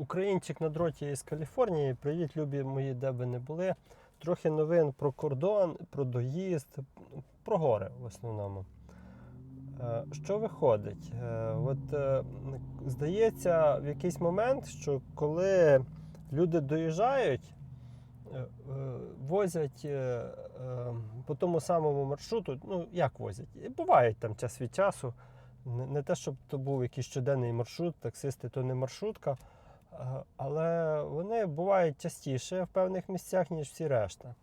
Українчик на дроті із Каліфорнії. Привіт, любі мої, де би не були. Трохи новин про кордон, про доїзд, про гори в основному. Е, Що виходить? Е, От е, здається, в якийсь момент, що коли люди доїжджають, возять по тому самому маршруту, ну як возять? Бувають там час від часу. Не, те, щоб то був якийсь щоденний маршрут, таксисти то не маршрутка, але вони бувають частіше в певних місцях, ніж всі решта.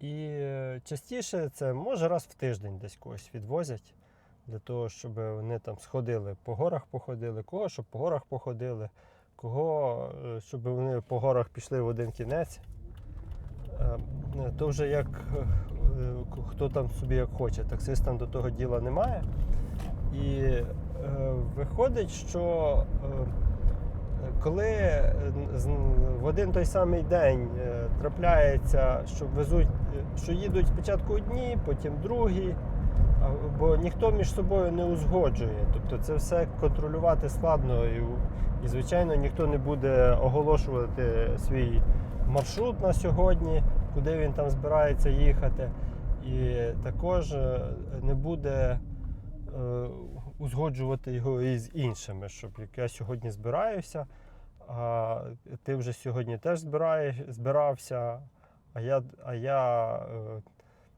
І частіше це може раз в тиждень десь когось відвозять для того, щоб вони там сходили, по горах походили, кого щоб по горах походили, кого е, щоб вони по горах пішли в один кінець. Е, То вже як е, хто там собі як хоче, таксистам до того діла немає. І виходить, що коли е, в один той самий день е, трапляється, що везуть, е, що їдуть спочатку одні, потім другі, бо ніхто між собою не узгоджує. Тобто це все контролювати складно, і, і звичайно ніхто не буде оголошувати свій маршрут на сьогодні, куди він там збирається їхати. І також не буде узгоджувати його із іншими, щоб як я сьогодні збираюся, а ти вже сьогодні теж збираєш, збирався, а я, а я е,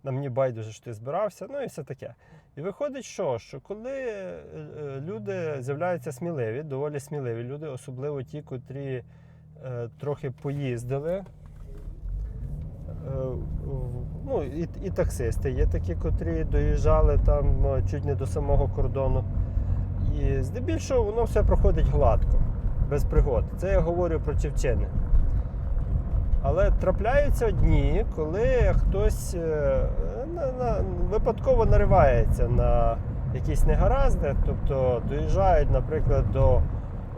на мені байдуже, що ти збирався, ну і все таке. І виходить, що, що коли е, е, люди з'являються сміливі, доволі сміливі люди, особливо ті, котрі е, трохи поїздили. Е, Ну, і, і таксисти є такі, котрі доїжджали там е, чуть не до самого кордону. І здебільшого воно все проходить гладко, без пригод. Це я говорю про Чевчини. Але трапляються дні, коли хтось е, на, на, випадково наривається на якісь негаразди, тобто доїжджають, наприклад, до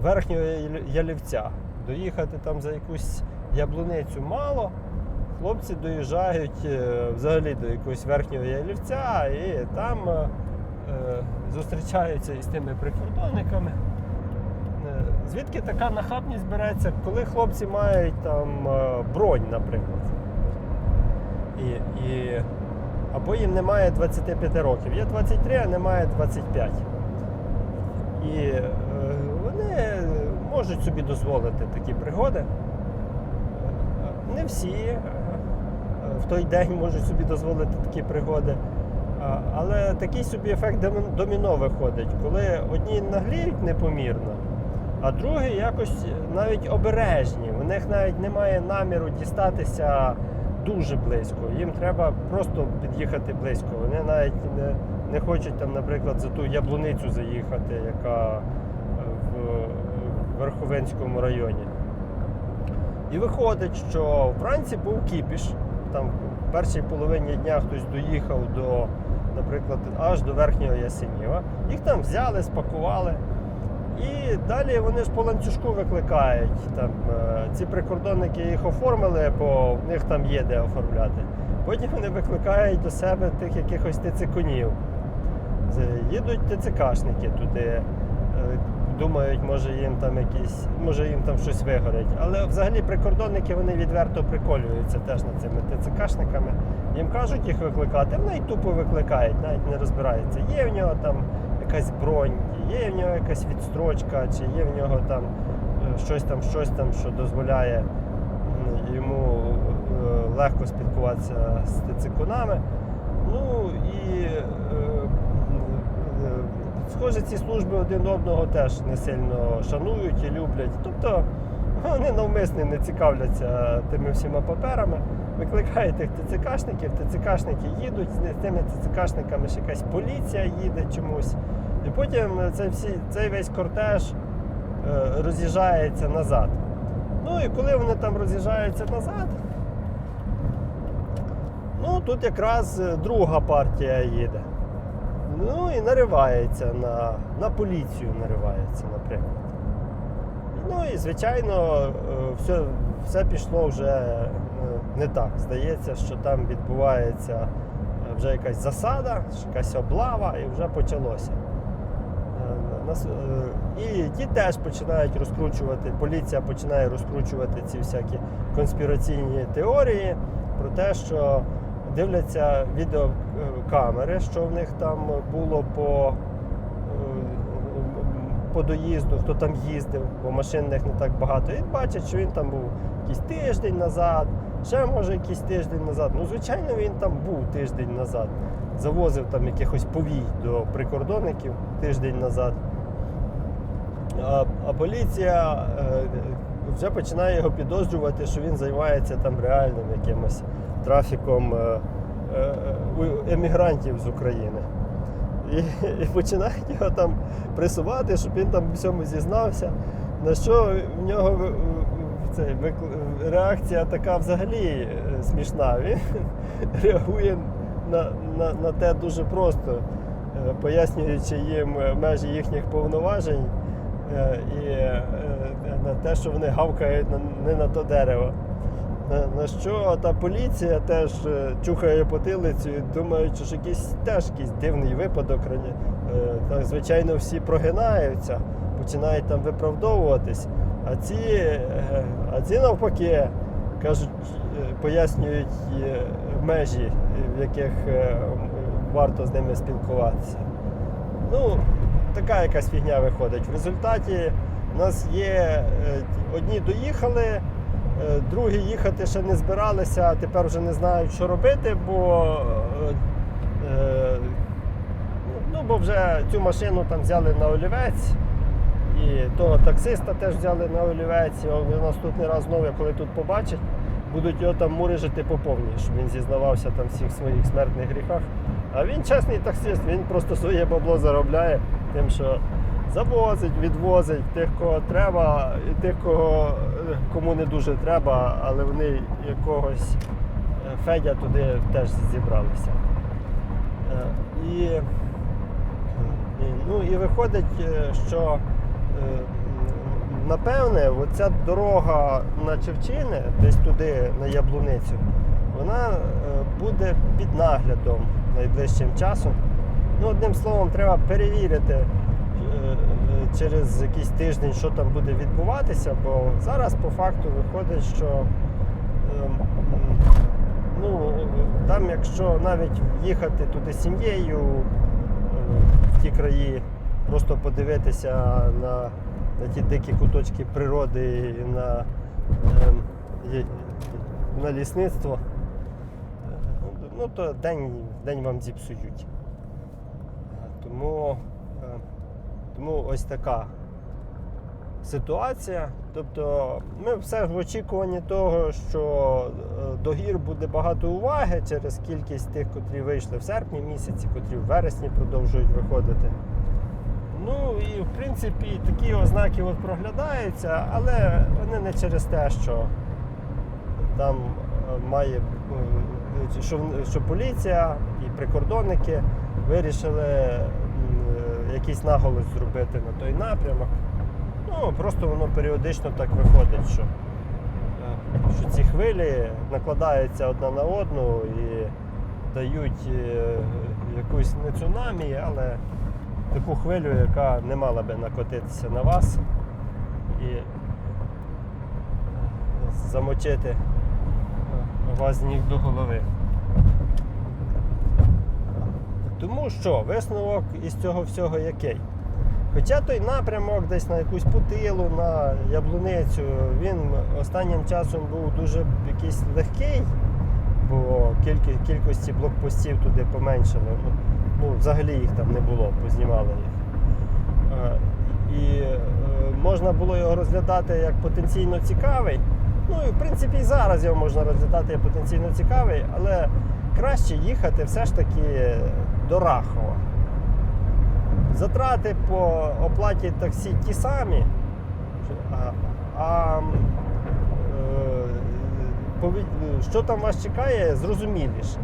верхнього ялівця. Доїхати там за якусь яблуницю мало. Хлопці доїжджають е, взагалі до якогось верхнього ялівця і там е, е, зустрічаються із тими прикордонниками. Звідки така нахабність береться, коли хлопці мають там бронь, наприклад. І, і, або їм немає 25 років. Є 23, а немає 25. І е, вони можуть собі дозволити такі пригоди. Не всі в той день можуть собі дозволити такі пригоди. Але такий собі ефект доміно виходить, коли одні нагліють непомірно, а другі якось навіть обережні. У них навіть немає наміру дістатися дуже близько. Їм треба просто під'їхати близько. Вони навіть не, не хочуть там, наприклад, за ту яблуницю заїхати, яка е, в Верховинському районі. І виходить, що вранці був кіпіш. Там в першій половині дня хтось доїхав до, наприклад, аж до верхнього Ясеніва. Їх там взяли, спакували. І далі вони ж по ланцюжку викликають. Там, е, ці прикордонники їх оформили, бо в них там є де оформляти. Потім вони викликають до себе тих якихось тицикунів. Їдуть ТЦКшники туди. Думають, може їм там якісь, може їм там щось вигорить. Але взагалі прикордонники вони відверто приколюються теж над цими ТЦКшниками. Їм кажуть їх викликати, вони й тупо викликають, навіть не розбираються. Є в нього там якась бронь, є в нього якась відстрочка, чи є в нього там е, щось там, щось там, що дозволяє йому е, легко спілкуватися з ТЦКунами. Ну і схоже, ці служби один одного теж не сильно шанують і люблять. Тобто вони навмисне не цікавляться тими всіма паперами. Викликають тих ТЦКшників, ТЦКшники їдуть, з тими ТЦКшниками ще якась поліція їде чомусь. І потім цей, всі, цей весь кортеж е, роз'їжджається назад. Ну і коли вони там роз'їжджаються назад, ну тут якраз е, друга партія їде. Ну і наривається на, на поліцію наривається, наприклад. Ну і звичайно, е, все, все пішло вже е, не так. Здається, що там відбувається е, вже якась засада, якась облава, і вже почалося. І ті теж починають розкручувати, поліція починає розкручувати ці всякі конспіраційні теорії про те, що дивляться відеокамери, що в них там було по, е, по доїзду, хто там їздив, бо машин них не так багато. І бачать, що він там був якийсь тиждень назад, ще може якийсь тиждень назад. Ну, звичайно, він там був тиждень назад. Завозив там якихось повій до прикордонників тиждень назад. А, а поліція е, вже починає його підозрювати, що він займається там реальним якимось трафіком е, е, емігрантів з України. І, і починають його там пресувати, щоб він там у всьому зізнався. На що в нього в- в- цей, реакція така взагалі е, смішна. Він реагує на, на, на те дуже просто, пояснюючи їм межі їхніх повноважень і на те, що вони гавкають не на то дерево. На, на що та поліція теж е, чухає потилицю, думаючи, що якийсь теж якийсь дивний випадок. е, Так, звичайно, всі прогинаються, починають там виправдовуватись. А ці, е, а ці навпаки кажуть, е, пояснюють е, межі, е, в яких е, варто з ними спілкуватися. Ну, така якась фігня виходить. В результаті у нас є е, одні доїхали, е, другі їхати ще не збиралися, а тепер вже не знають, що робити, бо, е, е, ну, бо вже цю машину там взяли на олівець. І того таксиста теж взяли на олівець. І наступний раз знову, коли тут побачать, будуть його там мурижити по повній, щоб він зізнавався там всіх своїх смертних гріхах. А він чесний таксист, він просто своє бабло заробляє тим, що завозить, відвозить тих, кого треба, і тих, кого, е, кому не дуже треба, але вони якогось е, Федя туди теж зібралися. Е, І, ну, і виходить, що напевне, оця дорога на Чевчини, десь туди, на Яблуницю, вона буде під наглядом найближчим часом. Ну, одним словом, треба перевірити через якийсь тиждень, що там буде відбуватися, бо зараз по факту виходить, що ем, ну, там, якщо навіть їхати туди сім'єю е, в ті краї, просто подивитися на, на ті дикі куточки природи, і на, ем, на лісництво, е, ну то день, день вам зіпсують. Тому, е, тому ось така ситуація. Тобто ми все в очікуванні того, що е, до гір буде багато уваги через кількість тих, котрі вийшли в серпні місяці, котрі в вересні продовжують виходити. Ну і в принципі такі ознаки от проглядаються, але вони не через те, що там е, має е, що, що поліція і прикордонники вирішили якийсь наголос зробити на той напрямок. Ну, просто воно періодично так виходить, що, е, що ці хвилі накладаються одна на одну і дають е, якусь не цунамі, але таку хвилю, яка не мала би накотитися на вас і е, замочити вас з ніг до голови. Тому що висновок із цього всього який? Хоча той напрямок десь на якусь путилу, на яблуницю, він останнім часом був дуже якийсь легкий, бо кількості блокпостів туди поменшало. Ну, ну, взагалі їх там не було, познімали їх. Е, І е, можна було його розглядати як потенційно цікавий. Ну і в принципі і зараз його можна розглядати як потенційно цікавий, але краще їхати все ж таки до Рахова. Затрати по оплаті таксі ті самі, а, а е, що там вас чекає, зрозуміліше.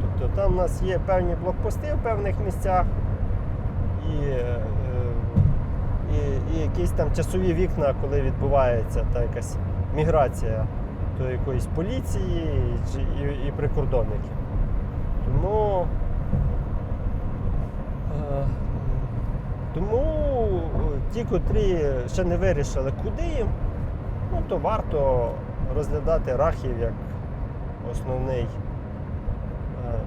Тобто там у нас є певні блокпости в певних місцях і, е, і, і якісь там часові вікна, коли відбувається та якась міграція до якоїсь поліції чи- і, і прикордонників. Тому, е, Тому е, ті, котрі ще не вирішили, куди їм, ну, то варто розглядати рахів як основний е,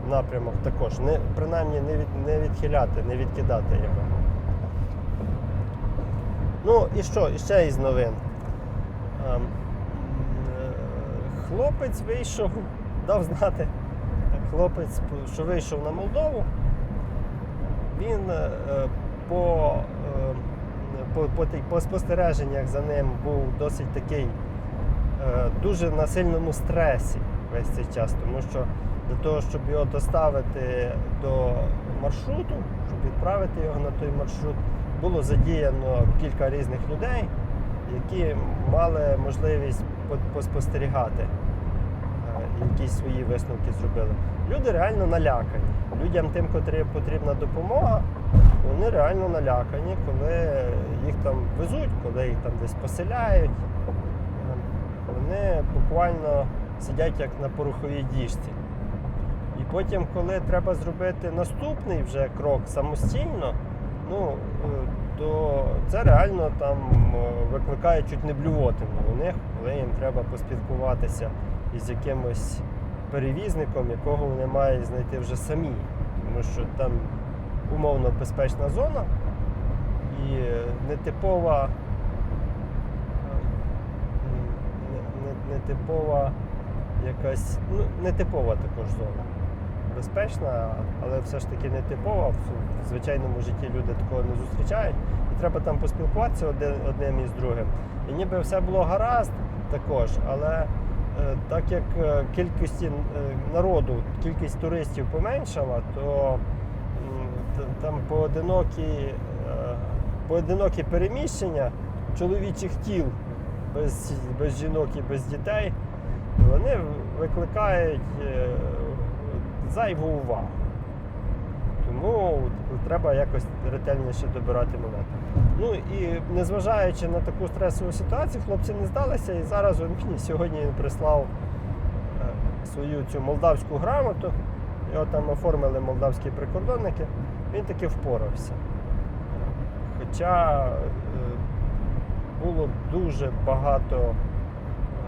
напрямок також. Не, принаймні не, від, не відхиляти, не відкидати його. Ну і що? Ще із новин. Ем, е, Хлопець вийшов, дав знати, хлопець, що вийшов на Молдову, він по, е, по, по, по спостереженнях за ним був досить такий е, дуже на сильному стресі весь цей час, тому що для того, щоб його доставити до маршруту, щоб відправити його на той маршрут, було задіяно кілька різних людей, які мали можливість поспостерігати, е, якісь свої висновки зробили. Люди реально налякані. Людям тим, котрим потрібна допомога, вони реально налякані, коли їх там везуть, коли їх там десь поселяють. Вони буквально сидять як на пороховій діжці. І потім, коли треба зробити наступний вже крок самостійно, ну, е, то це реально там е, викликає чуть не блювотину у них, коли їм треба поспілкуватися із якимось перевізником, якого вони мають знайти вже самі. Тому що там умовно безпечна зона і нетипова, е, не- не- нетипова якась, ну, нетипова також зона. Безпечна, але все ж таки нетипова. В в звичайному житті люди такого не зустрічають. І треба там поспілкуватися один, одним із другим. І ніби все було гаразд також, але е, так як е, кількості народу, кількість туристів поменшала, то там поодинокі, е, поодинокі переміщення чоловічих тіл без, без жінок і без дітей, вони викликають е, зайву увагу. Тому треба якось ретельніше добирати монети. Ну і незважаючи на таку стресову ситуацію, хлопці не здалися. І зараз він мені сьогодні він прислав е, свою цю молдавську грамоту. Його там оформили молдавські прикордонники. Він таки впорався. Хоча е, було дуже багато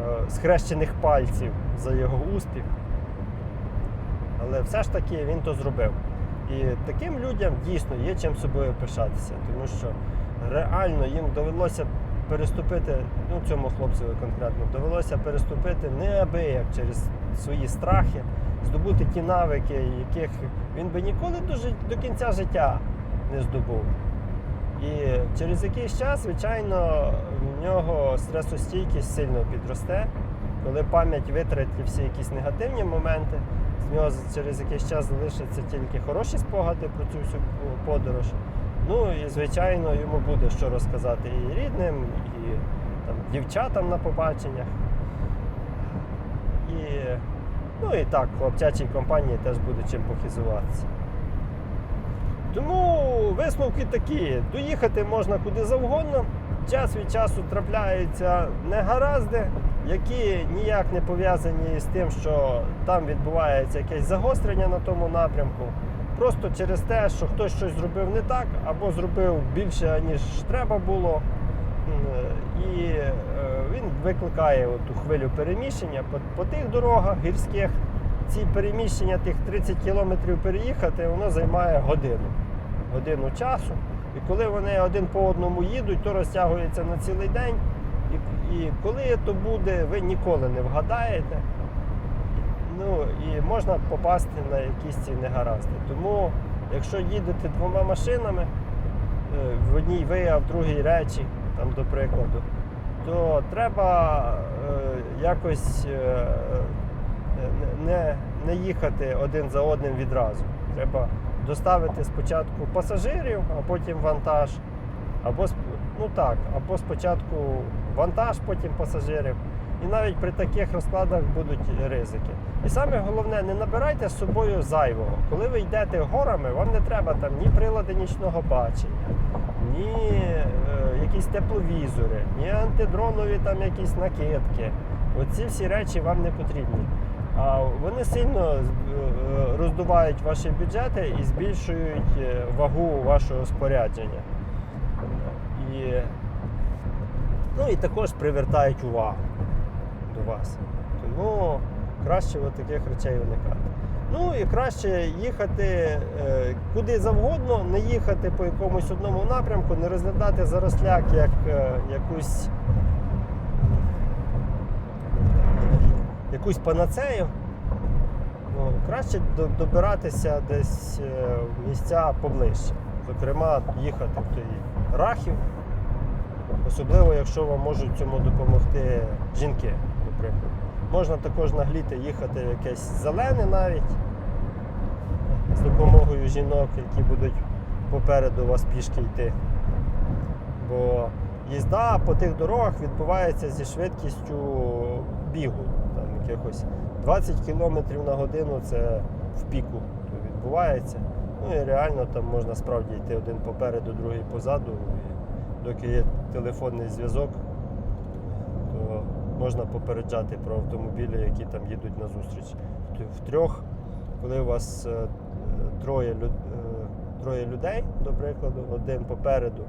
е, схрещених пальців за його успіх. Але все ж таки він то зробив. І таким людям дійсно є чим собою пишатися, тому що реально їм довелося переступити, ну цьому хлопцеві конкретно, довелося переступити неабияк через свої страхи, здобути ті навики, яких він би ніколи до, до кінця життя не здобув. І через якийсь час, звичайно, в нього стресостійкість сильно підросте, коли пам'ять витратить всі якісь негативні моменти, з нього через якийсь час залишаться тільки хороші спогади про цю всю подорож. Ну і звичайно йому буде що розказати і рідним, і там, дівчатам на побаченнях. І, ну і так, хлопчачій компанії теж буде чим похизуватися. Тому висновки такі: доїхати можна куди завгодно. Час від часу трапляються негаразди, які ніяк не пов'язані з тим, що там відбувається якесь загострення на тому напрямку. Просто через те, що хтось щось зробив не так, або зробив більше, ніж треба було. І він викликає ту хвилю переміщення по, по тих дорогах гірських. Ці переміщення тих 30 кілометрів переїхати, воно займає годину, годину часу. І коли вони один по одному їдуть, то розтягується на цілий день. І, і коли то буде, ви ніколи не вгадаєте. Ну і можна попасти на якісь ці негаразди. Тому, якщо їдете двома машинами, е, в одній ви, а в другій речі, там до прикладу, то треба е, якось е, не- не, не їхати один за одним відразу. Треба доставити спочатку пасажирів, а потім вантаж. Або ну так, або спочатку вантаж, потім пасажирів. І навіть при таких розкладах будуть ризики. І саме головне, не набирайте з собою зайвого. Коли ви йдете горами, вам не треба там ні прилади нічного бачення, ні е, якісь тепловізори, ні антидронові там якісь накидки. Оці всі речі вам не потрібні. А вони сильно е, роздувають ваші бюджети і збільшують е, вагу вашого спорядження. І, ну, і також привертають увагу до вас. Тому краще от таких речей уникати. Ну і краще їхати е, куди завгодно, не їхати по якомусь одному напрямку, не розглядати заросляк як е, якусь, якусь панацею. Ну, краще до- добиратися десь е, в місця поближче. Зокрема, їхати в той Рахів, особливо якщо вам можуть цьому допомогти жінки, наприклад. Можна також нагліти їхати якесь зелене навіть з допомогою жінок, які будуть попереду вас пішки йти. Бо їзда по тих дорогах відбувається зі швидкістю бігу. Там якихось 20 км на годину це в піку відбувається. Ну і реально там можна справді йти один попереду, другий позаду. Доки є телефонний зв'язок, можна попереджати про автомобілі, які там їдуть на зустріч. В трьох, коли у вас е, троє, е, троє людей, до прикладу, один попереду,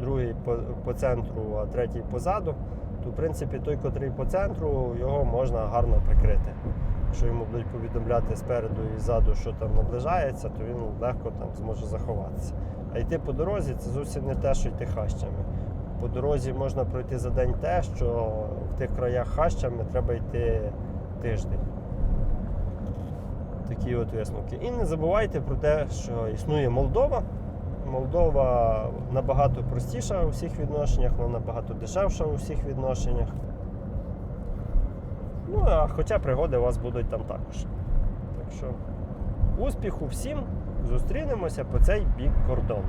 другий по, по центру, а третій позаду, то в принципі той, котрий по центру, його можна гарно прикрити. Якщо йому будуть повідомляти спереду і ззаду, що там наближається, то він легко там зможе заховатися. А йти по дорозі це зовсім не те, що йти хащами. По дорозі можна пройти за день те, що в тих краях хащами треба йти тиждень. Такі от висновки. І не забувайте про те, що існує Молдова. Молдова набагато простіша у всіх відношеннях, вона набагато дешевша у всіх відношеннях. Ну, а хоча пригоди у вас будуть там також. Так що успіху всім! Зустрінемося по цей бік кордону.